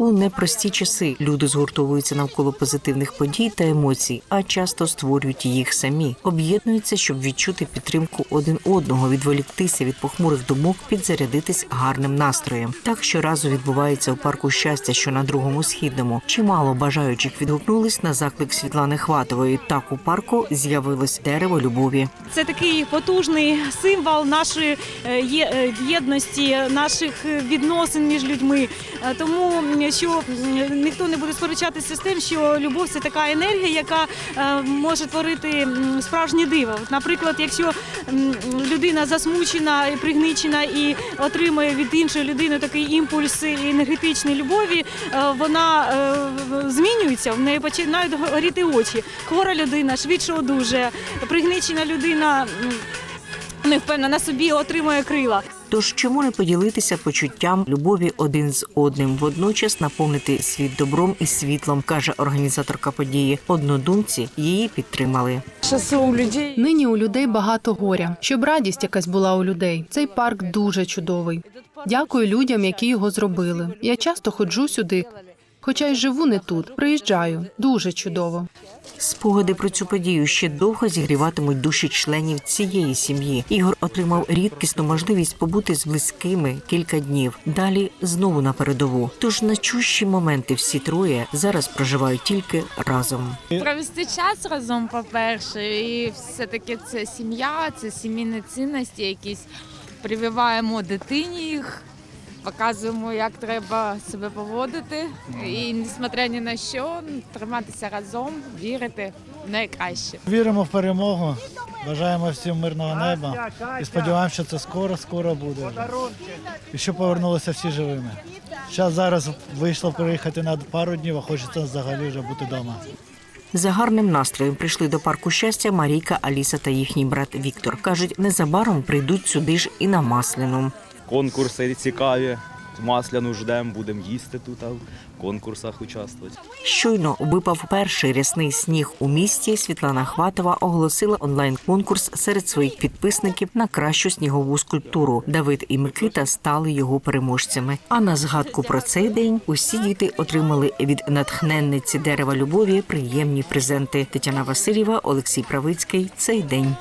У непрості часи люди згуртовуються навколо позитивних подій та емоцій, а часто створюють їх самі. Об'єднуються, щоб відчути підтримку один одного, відволіктися від похмурих думок, підзарядитись гарним настроєм. Так щоразу відбувається у парку щастя, що на другому східному. Чимало бажаючих відгукнулись на заклик Світлани Хватової. Так у парку з'явилось дерево любові. Це такий потужний символ нашої е, е, єдності, наших е, відносин між людьми. Тому що ніхто не буде сперечатися з тим, що любов це така енергія, яка е, може творити м, справжнє диво. Наприклад, якщо людина засмучена і пригничена і отримує від іншої людини такий імпульс енергетичної любові, е, вона е, змінюється, в неї починають горіти очі. Хвора людина швидше одужує, пригничена людина не впевнена на собі отримує крила. Тож чому не поділитися почуттям любові один з одним, водночас наповнити світ добром і світлом, каже організаторка події. Однодумці її підтримали. Сейчас Нині у людей багато горя, щоб радість якась була у людей. Цей парк дуже чудовий. Дякую людям, які його зробили. Я часто ходжу сюди, хоча й живу не тут. Приїжджаю. Дуже чудово. Спогади про цю подію ще довго зігріватимуть душі членів цієї сім'ї. Ігор отримав рідкісну можливість побути з близькими кілька днів. Далі знову на передову. Тож начущі моменти всі троє зараз проживають тільки разом. Провести час разом, по-перше, і все-таки це сім'я, це сімейні цінності, якісь прививаємо дитині їх, показуємо, як треба себе поводити. І несмотря ні на що, триматися разом, вірити в найкраще. Віримо в перемогу, бажаємо всім мирного неба і сподіваємося, що це скоро, скоро буде. І щоб повернулися всі живими. Зараз зараз вийшло приїхати на пару днів, а хочеться взагалі вже бути вдома. За гарним настроєм прийшли до парку щастя Марійка, Аліса та їхній брат Віктор. кажуть, незабаром прийдуть сюди ж і на масляну. Конкурси цікаві. Масляну ждемо, будемо їсти тут, а в конкурсах участвувати. Щойно випав перший рясний сніг у місті. Світлана Хватова оголосила онлайн-конкурс серед своїх підписників на кращу снігову скульптуру. Давид і Микита стали його переможцями. А на згадку про цей день усі діти отримали від натхненниці дерева любові приємні презенти. Тетяна Васильєва, Олексій Правицький. Цей день.